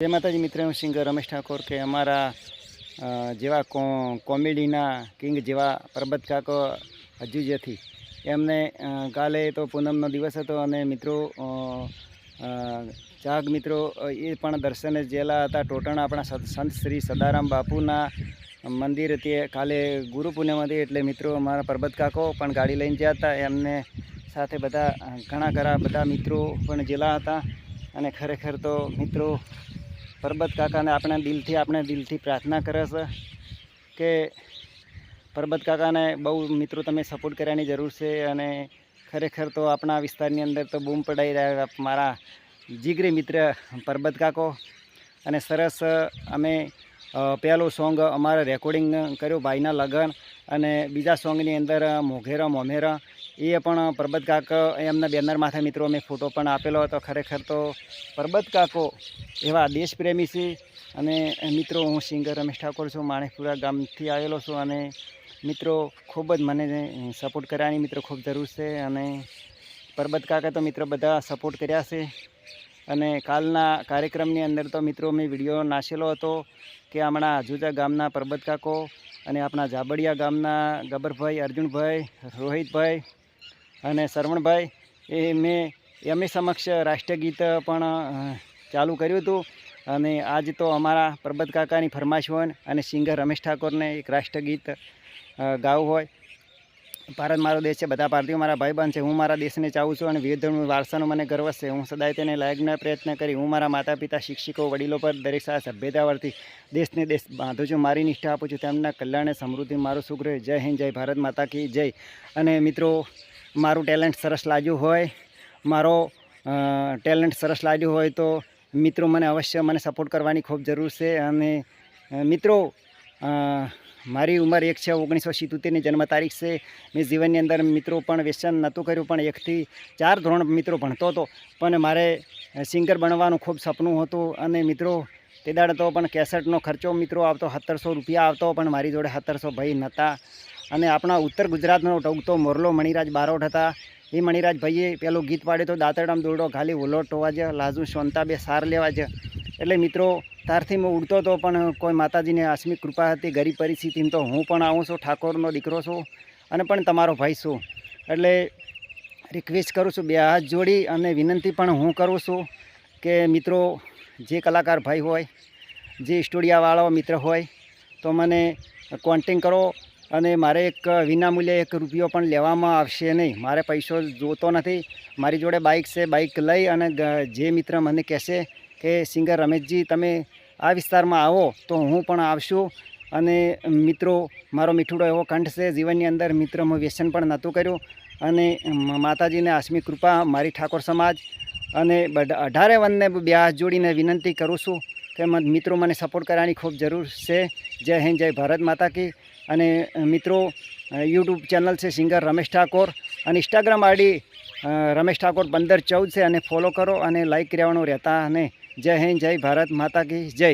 જય માતાજી મિત્ર હું સિંગર રમેશ ઠાકોર કે અમારા જેવા કોમેડીના કિંગ જેવા પરબત કાકો હજુ જેથી. એમને કાલે તો પૂનમનો દિવસ હતો અને મિત્રો અ, મિત્રો એ પણ દર્શને જેલા હતા ટોટણ આપણા સંત શ્રી સદારામ બાપુના મંદિર તે કાલે ગુરુ પૂનમ હતી એટલે મિત્રો અમારા પરબત કાકો પણ ગાડી લઈને ગયા હતા. એમને સાથે બધા ઘણા ખરા બધા મિત્રો પણ જેલા હતા અને ખરેખર તો મિત્રો પરબત કાકાને આપણે દિલથી આપણે દિલથી પ્રાર્થના કરે છે કે પરબત કાકાને બહુ મિત્રો તમે સપોર્ટ કરવાની જરૂર છે અને ખરેખર તો આપણા વિસ્તારની અંદર તો બૂમ પડાઈ રહ્યા મારા જીગરી મિત્ર પરબત કાકો અને સરસ અમે પહેલું સોંગ અમારે રેકોર્ડિંગ કર્યું, ભાઈના લગન અને બીજા સોંગની અંદર મોઘેરા, મોમેરા, એ પણ પરબત કાકો એમના બેનર માથે મિત્રો મેં ફોટો પણ આપેલો હતો. ખરેખર તો પરબત કાકો એવા દેશપ્રેમી છે. અને મિત્રો, હું સિંગર રમેશ ઠાકોર છું. માણેકપુરા ગામથી આવેલો છું અને મિત્રો, ખૂબ જ મને સપોર્ટ કર્યાની મિત્રો ખૂબ જરૂર છે. અને પરબત કાકા તો મિત્રો બધા સપોર્ટ કર્યા છે. અને કાલના કાર્યક્રમની અંદર તો મિત્રો મેં વીડિયો નાખેલો હતો કે હમણાં આજુજા ગામના પરબત કાકો અને આપણા જાબડિયા ગામના ગબરભાઈ, અર્જુનભાઈ, રોહિતભાઈ અને શરવણભાઈ, એ મેં એમની સમક્ષ રાષ્ટ્રીય ગીત પણ ચાલુ કર્યું હતું. અને આજ તો અમારા પરબત કાકાની ફરમાશ હોય અને સિંગર રમેશ ઠાકોરને એક રાષ્ટ્રગીત ગીત ગાવું હોય. ભારત મારો દેશ છે, બધા ભારતીયો મારા ભાઈબંધ છે, હું મારા દેશને ચાહું છું અને વિવિધ વારસાનો મને ગર્વ છે. હું સદાય તેને લાયકના પ્રયત્ન કરી, હું મારા માતા પિતા શિક્ષકો, વડીલો પર દરેક સાથે સભ્યતાવર્તી દેશને દેશ બાંધું છું, મારી નિષ્ઠા આપું છું, તેમના કલ્યાણ સમૃદ્ધિ મારું સુખ જય હિન્દ, જય ભારત માતા કી જય. અને મિત્રો, મારું ટેલેન્ટ સરસ લાગ્યું હોય, મારો ટેલેન્ટ સરસ લાગ્યું હોય તો મિત્રો મને અવશ્ય મને સપોર્ટ કરવાની ખૂબ જરૂર છે. અને મિત્રો મારી ઉંમર એક છે, ઓગણીસો સિત્તોતેરની જન્મ તારીખ છે. મેં જીવનની અંદર મિત્રો પણ વ્યસન નહોતું કર્યું, પણ એકથી ચાર ધોરણ મિત્રો ભણતો હતો. પણ મારે સિંગર બનવાનું ખૂબ સપનું હતું અને મિત્રો તે દાડે તો પણ કેસેટનો ખર્ચો મિત્રો આવતો સત્તરસો રૂપિયા આવતો, પણ મારી જોડે સત્તરસો ભાઈ નહોતા. અને આપણા ઉત્તર ગુજરાતનો ટોગતો મોરલો મણિરાજ બારોટ હતા. એ મણિરાજ ભાઈએ પેલું ગીત પાડ્યું તો દાંતરડામ દોરડો ખાલી ઓલો ટોવા જ, લાજુ સોનતા બે સાર લેવા જ. એટલે મિત્રો ત્યારથી હું ઉડતો હતો પણ કોઈ માતાજીની આસમિક કૃપા હતી, ગરીબ પરિસ્થિતિમાં તો હું પણ આવું છું, ઠાકોરનો દીકરો છું અને પણ તમારો ભાઈ છું. એટલે રિક્વેસ્ટ કરું છું, બે હાથ જોડી અને વિનંતી પણ હું કરું છું કે મિત્રો, જે કલાકાર ભાઈ હોય, જે સ્ટુડિયાવાળો મિત્ર હોય, તો મને કોન્ટેક કરો અને મારે એક વિનામૂલ્યે એક રૂપિયો પણ લેવામાં આવશે નહીં. મારે પૈસો જોતો નથી. મારી જોડે બાઇક છે બાઇક લઈ અને જે મિત્ર મને કહેશે કે સિંગર રમેશજી, તમે આ વિસ્તારમાં આવો તો હું પણ આવશું. અને મિત્રો, મારો મીઠુડો એવો કંઠ છે, જીવનની અંદર મિત્ર હું વ્યસન પણ નહોતું કર્યું. અને માતાજીને આસમી કૃપા, મારી ઠાકોર સમાજ. અને અઢારે વનને બે હાથ જોડીને વિનંતી કરું છું કે મિત્રો મને સપોર્ટ કરવાની ખૂબ જરૂર છે. જય હિન્દ, જય ભારત માતા કી. અને મિત્રો યુટ્યુબ ચેનલ છે સિંગર રમેશ ઠાકોર. અને ઇન્સ્ટાગ્રામ આઈડી રમેશ ઠાકોર પંદર ચૌદ છે. અને ફોલો કરો અને લાઈક કરવાનું રહેતા અને જય હિન્દ જય ભારત માતા કી જય.